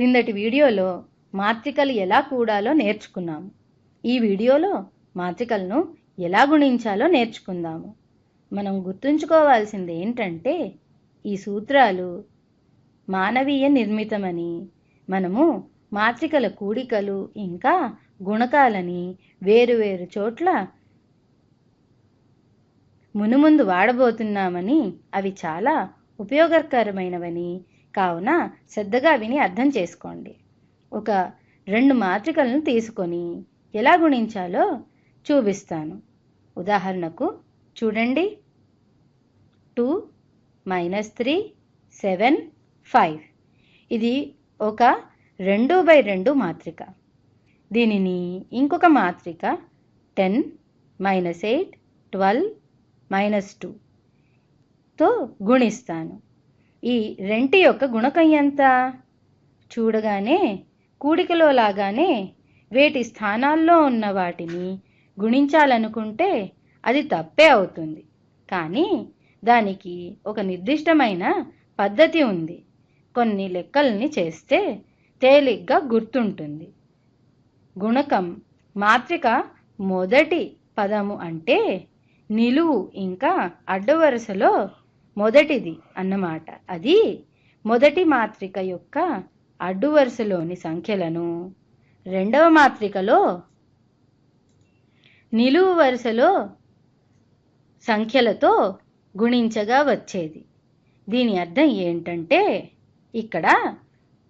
క్రిందటి వీడియోలో మాత్రికలు ఎలా కూడాలో నేర్చుకున్నాము. ఈ వీడియోలో మాత్రికలను ఎలా గుణించాలో నేర్చుకుందాము. మనం గుర్తుంచుకోవాల్సింది ఏంటంటే ఈ సూత్రాలు మానవీయ నిర్మితమని మనము మాత్రికల కూడికలు ఇంకా గుణకాలని వేరువేరు చోట్ల మునుముందు వాడబోతున్నామని అవి చాలా ఉపయోగకరమైనవని కావున శ్రద్ధగా విని అర్థం చేసుకోండి. ఒక రెండు మాత్రికలను తీసుకొని ఎలా గుణించాలో చూపిస్తాను. ఉదాహరణకు చూడండి. Two minus three seven five. ఇది ఒక రెండు బై రెండు మాత్రిక. దీనిని ఇంకొక మాత్రిక ten minus eight twelve minus టూతో గుణిస్తాను. ఈ రెంటి యొక్క గుణకం ఎంత? చూడగానే కూడికలో లాగానే వేటి స్థానాల్లో ఉన్న వాటిని గుణించాలనుకుంటే అది తప్పే అవుతుంది. కానీ దానికి ఒక నిర్దిష్టమైన పద్ధతి ఉంది. కొన్ని లెక్కల్ని చేస్తే తేలిగ్గా గుర్తుంటుంది. గుణకం మాత్రిక మొదటి పదము అంటే నిలువు ఇంకా అడ్డవరుసలో మొదటిది అన్నమాట. అది మొదటి మాత్రిక యొక్క అడ్డు వరుసలోని సంఖ్యలను. రెండవ మాత్రికలో నిలువు వరుసలో సంఖ్యలతో గుణించగా వచ్చేది. దీని అర్థం ఏంటంటే ఇక్కడ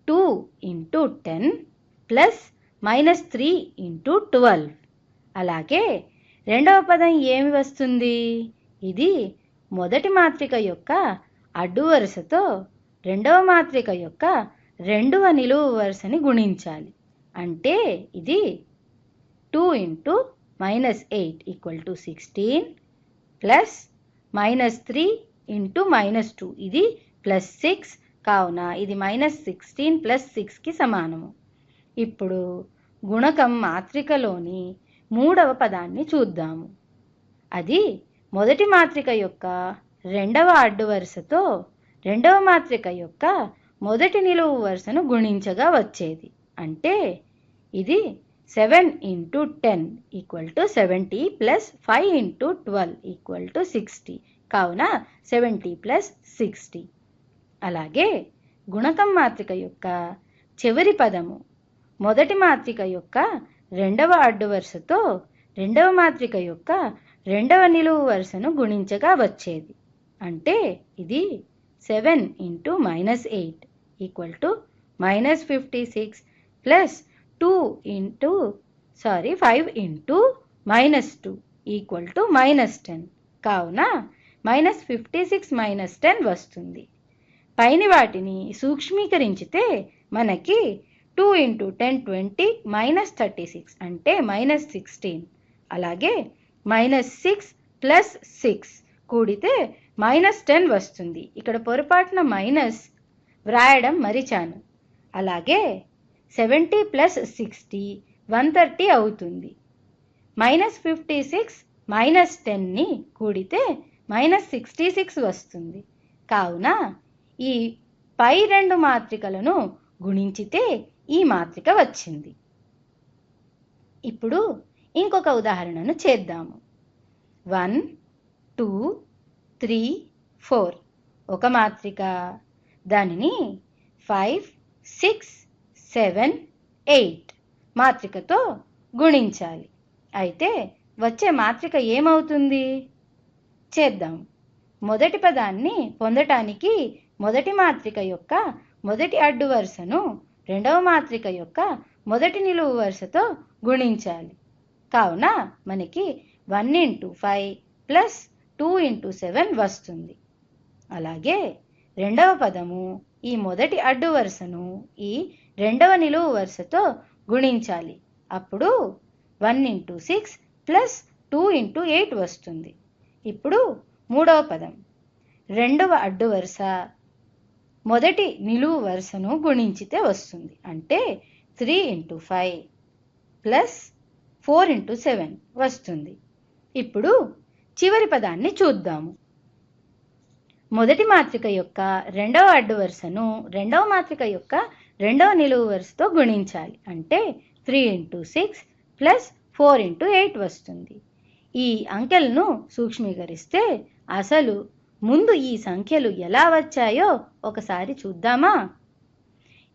two into ten plus minus three into twelve. అలాగే రెండవ పదం ఏమి వస్తుంది? ఇది మొదటి మాత్రిక యొక్క అడ్డు వరుసతో రెండవ మాత్రిక యొక్క రెండవ నిలువు వరుసని గుణించాలి. అంటే ఇది two into minus eight equal to sixteen plus minus three into minus two ఇది ప్లస్ సిక్స్ కావున ఇది మైనస్ సిక్స్టీన్ ప్లస్ సిక్స్కి సమానము. ఇప్పుడు గుణకం మాత్రికలోని మూడవ పదాన్ని చూద్దాము. అది మొదటి మాత్రిక యొక్క రెండవ అడ్డు వరుసతో రెండవ మాత్రిక యొక్క మొదటి నిలువు వరుసను గుణించగా వచ్చేది. అంటే ఇది seven into ten equal to seventy plus five into twelve equal to sixty కావున సెవెంటీ ప్లస్ సిక్స్టీ అలాగే గుణకం మాత్రిక యొక్క చివరి పదము మొదటి మాత్రిక యొక్క రెండవ అడ్డు వరుసతో రెండవ మాత్రిక యొక్క రెండవ నిలువు వరుసను గుణించగా వచ్చేది. అంటే ఇది seven into minus eight equal to minus fifty six plus two into sorry five into minus two equal to minus ten కావున minus fifty six minus ten వస్తుంది. పైన వాటిని సూక్ష్మీకరించితే మనకి two into ten twenty minus thirty six అంటే minus sixteen అలాగే minus six plus six కూడితే minus ten వస్తుంది. ఇక్కడ పొరపాటున మైనస్ వ్రాయడం మరిచాను. అలాగే seventy plus sixty one thirty అవుతుంది. మైనస్ ఫిఫ్టీ సిక్స్ మైనస్ టెన్ని కూడితే మైనస్ సిక్స్టీ సిక్స్ వస్తుంది. కావున ఈ పై రెండు మాత్రికలను గుణించితే ఈ మాత్రిక వచ్చింది. ఇప్పుడు ఇంకొక ఉదాహరణను చేద్దాము. వన్ టూ త్రీ ఫోర్ ఒక మాత్రిక. దానిని ఫైవ్ సిక్స్ సెవెన్ ఎయిట్ మాత్రికతో గుణించాలి. అయితే వచ్చే మాత్రిక ఏమవుతుంది? చేద్దాం. మొదటి పదాన్ని పొందటానికి మొదటి మాత్రిక యొక్క మొదటి అడ్డు వరుసను రెండవ మాత్రిక యొక్క మొదటి నిలువు వరుసతో గుణించాలి. కావున మనకి one into five plus two into seven వస్తుంది. అలాగే రెండవ పదము ఈ మొదటి అడ్డు వరుసను ఈ రెండవ నిలువు వరుసతో గుణించాలి. అప్పుడు one into six plus two into eight వస్తుంది. ఇప్పుడు మూడవ పదం. రెండవ అడ్డు వరుస మొదటి నిలువు వరుసను గుణించితే వస్తుంది. అంటే three into five plus four into seven వస్తుంది. ఇప్పుడు చివరి పదాన్ని చూద్దాము. మొదటి మాత్రిక యొక్క రెండవ అడ్డు వరుసను రెండవ మాత్రిక యొక్క రెండవ నిలువు వరుసతో గుణించాలి. అంటే three into six plus four into eight వస్తుంది. ఈ అంకెలను సూక్ష్మీకరిస్తే అసలు ముందు ఈ సంఖ్యలు ఎలా వచ్చాయో ఒకసారి చూద్దామా?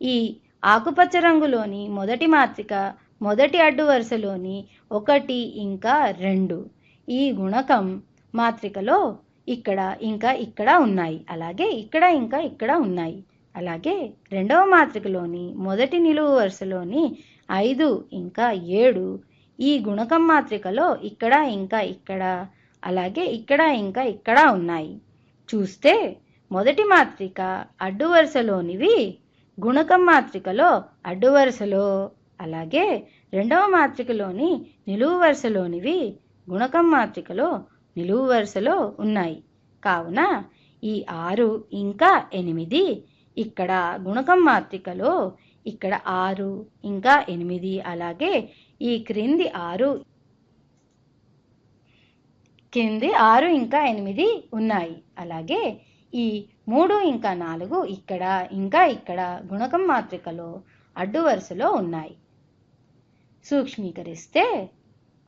ఈ ఆకుపచ్చ రంగులోని మొదటి మాత్రిక మొదటి అడ్డు వరుసలోని ఒకటి ఇంకా రెండు. ఈ గుణకం మాత్రికలో ఇక్కడ ఇంకా ఇక్కడ ఉన్నాయి. అలాగే ఇక్కడ ఇంకా ఇక్కడ ఉన్నాయి. అలాగే రెండవ మాత్రికలోని మొదటి నిలువు వరుసలోని ఐదు ఇంకా ఏడు. ఈ గుణకం మాత్రికలో ఇక్కడ ఇంకా ఇక్కడ అలాగే ఇక్కడ ఇంకా ఇక్కడ ఉన్నాయి. చూస్తే మొదటి మాత్రిక అడ్డు వరుసలోనివి గుణకం మాత్రికలో అడ్డు వరుసలో. అలాగే రెండవ మాత్రికలోని నిలువు వరుసలోనివి గుణకం మాత్రికలో నిలువు వరుసలో ఉన్నాయి. కావున ఈ ఆరు ఇంకా ఎనిమిది ఇక్కడ గుణకం మాత్రికలో ఇక్కడ ఆరు ఇంకా ఎనిమిది అలాగే ఈ క్రింది ఆరు కింది ఆరు ఇంకా ఎనిమిది ఉన్నాయి. అలాగే ఈ మూడు ఇంకా నాలుగు ఇక్కడ ఇంకా ఇక్కడ గుణకం మాత్రికలో అడ్డు వరుసలో ఉన్నాయి. సూక్ష్మీకరిస్తే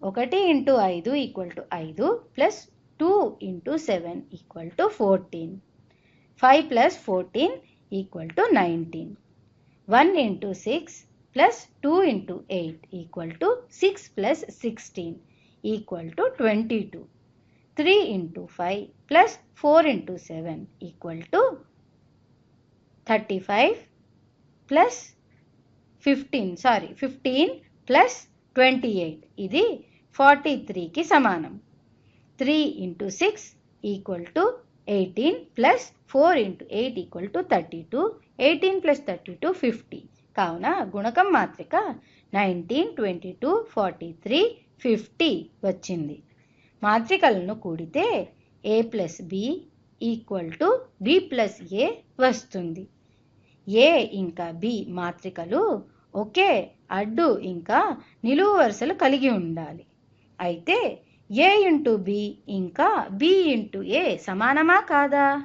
ఒకటి ఇంటూ ఐదు ఈక్వల్ టు ఐదు plus two into seven equal to fourteen. Five plus fourteen equal to nineteen. One into six plus two into eight equal to six plus sixteen equal to twenty two. Three into five plus four into seven equal to thirty five plus fifteen. Sorry fifteen plus twenty eight ఇది forty త్రీకి సమానం. Three into six equal to eighteen plus four into eight equal to thirty two eighteen plus thirty two fifty కావున గుణకం మాత్రిక nineteen twenty two forty three fifty వచ్చింది. మాత్రికలను కూడితే A plus B equal to B plus A వస్తుంది. A ఇంకా B మాత్రికలు ఒకే అడ్డు ఇంకా నిలువు వరుసలు కలిగి ఉండాలి. అయితే ఏ ఇంటూ బి ఇంకా బి ఇంటూ ఏ సమానమా కాదా?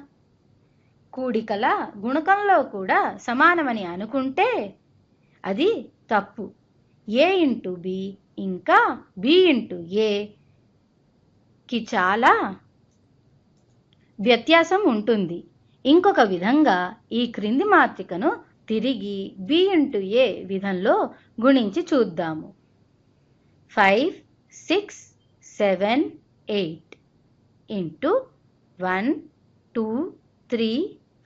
కూడికల గుణకంలో కూడా సమానమని అనుకుంటే అది తప్పు. ఏ ఇంటూ బి ఇంకా బి ఇంటూ ఏకి చాలా వ్యత్యాసం ఉంటుంది. ఇంకొక విధంగా ఈ క్రింది మాత్రికను తిరిగి బి ఇంటూ ఏ విధంలో గుణించి చూద్దాము. Five six seven eight into one two three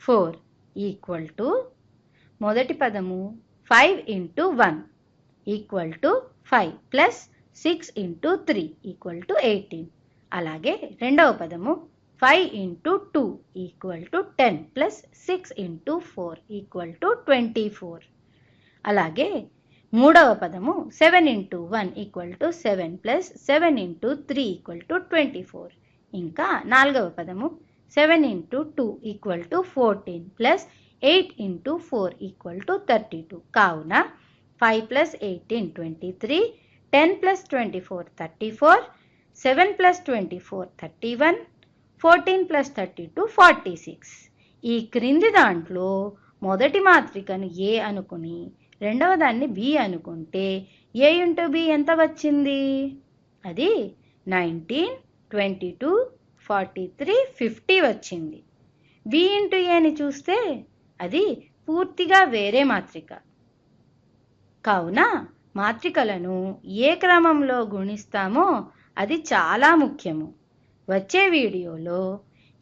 four equal to మొదటి పదము five into one equal to five plus six into three equal to eighteen అలాగే రెండవ పదము five into two equal to ten plus six into four equal to twenty four అలాగే మూడవ పదము seven into one equal to seven plus seven into three equal to twenty four ఇంకా నాలుగవ పదము seven into two equal to fourteen plus eight into four equal to thirty two కావున five plus eighteen twenty three ten plus twenty four thirty four seven plus twenty four thirty one fourteen plus thirty two forty six. ఈ క్రింది దాంట్లో మొదటి మాత్రికను ఏ అనుకుని రెండవ దాన్ని B అనుకుంటే ఏ ఇంటూ బి ఎంత వచ్చింది? అది nineteen twenty two forty three fifty వచ్చింది. బి ఇంటూ ఏని చూస్తే అది పూర్తిగా వేరే మాత్రిక. కావున మాత్రికలను ఏ క్రమంలో గుణిస్తామో అది చాలా ముఖ్యము. వచ్చే వీడియోలో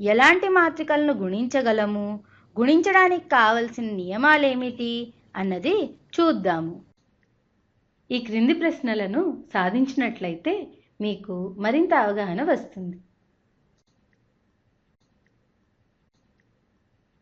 ఎలాంటి మాత్రికలను గుణించగలము? గుణించడానికి కావలసిన నియమాలేమిటి? అన్నది చూద్దాము. ఈ క్రింది ప్రశ్నలను సాధించినట్లయితే మీకు మరింత అవగాహన వస్తుంది.